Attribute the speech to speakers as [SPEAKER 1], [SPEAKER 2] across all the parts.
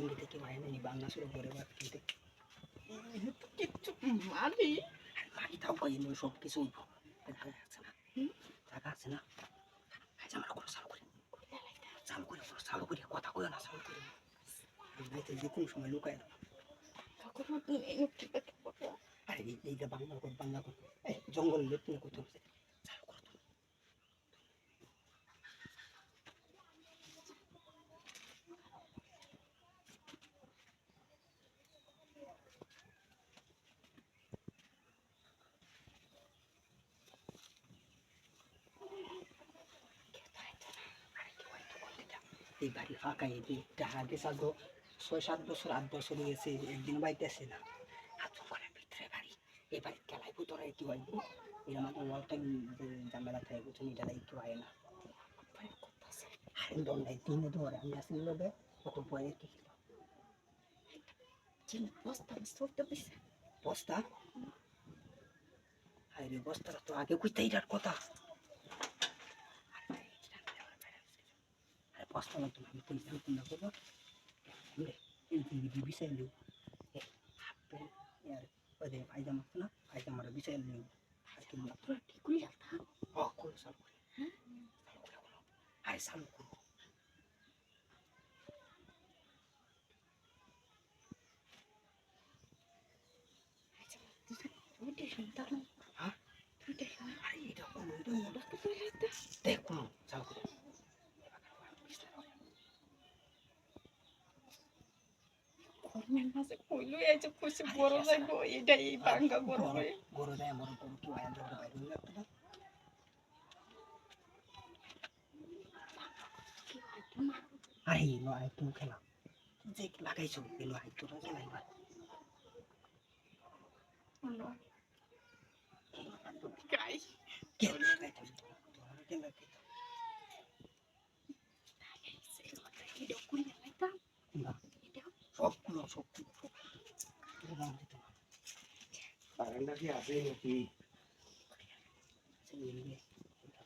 [SPEAKER 1] তিনটে থেকে বাইরে নেই বাংলা শুরু করে বা কিন্তু।
[SPEAKER 2] কিচ্ছু মারি
[SPEAKER 1] বাকি তাও কই এমনি সব কিছু জায়গা আছে না। জায়গা আছে না। আজ আমরা কোনো চালু করি চালু করে কোনো চালু করে কথা কই না চালু করে নাইতে যে কোন সময় লুকায় না।
[SPEAKER 2] তখন তুমি একটু
[SPEAKER 1] আরে এই এইটা বাংলা কর বাংলা কর। জঙ্গল লেপনে করতে এই বাড়ি ফাঁকা এই টাকা গেছে ছয় সাত বছর আট বছর গেছে একদিন বাড়িতে আসে না। হাত করে ভিতরে বাড়ি এই বাড়ি খেলায় ভিতরে কি হয় এরকম একটা ওয়াল টাইম ঝামেলা থাকে বুঝুন এটা কি হয় না। আরে দণ্ডাই দিনে ধরে আমি আসি লোবে ওকে বয়ে কি
[SPEAKER 2] চিনি বস্তা বস্তা
[SPEAKER 1] বস্তা? আরে বস্তাটা তো আগে কইতে কথা। না তুমি আমি পয়সা কিনা করব রে এই দিদি বিষয় প্যান্ট আর ওই পায়জামা আছে না পায়জামার বিষয় লিও আর কি না
[SPEAKER 2] পুরো ঠিকই যাতা
[SPEAKER 1] ও করো চালু করে করে করো আরে চালু করো
[SPEAKER 2] ওইটা শুনতাম
[SPEAKER 1] হ্যাঁ?
[SPEAKER 2] ওইটা শুনে
[SPEAKER 1] আরে এটা কোনো এটা
[SPEAKER 2] বস্তা চলে যেতে
[SPEAKER 1] দেখ কোনো চালু করে
[SPEAKER 2] কইলো এই যে বড় যাইবো এটা এই বাঙ্গা বড় হয়ে
[SPEAKER 1] দেয় আমার গরু কি বাইরে আরে আয় তুমি খেলা যে লাগাইছো এলো
[SPEAKER 2] গাই
[SPEAKER 3] বারান্দা কি আছে নাকি
[SPEAKER 1] সে এলিয়ে এটা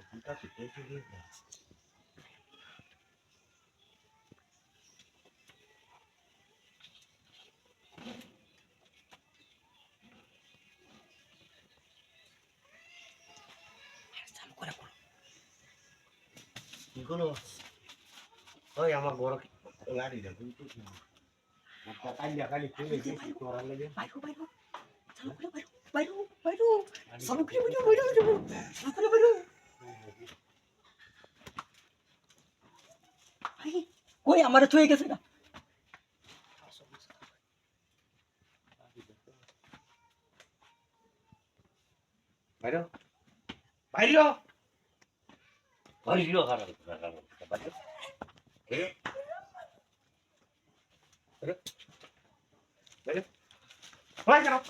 [SPEAKER 1] ভাতটা
[SPEAKER 2] কই লাইতাম
[SPEAKER 3] ওখানটা থেকে থেকে
[SPEAKER 1] আর চালু করে করো
[SPEAKER 3] কি করো ওই আমার বড় গাড়ি দেখো কালি কালি খুলে গেছি তোরা লেগে
[SPEAKER 1] বাইরো বাইরো চালু করে বাইরো
[SPEAKER 3] 来着，来着，来一下。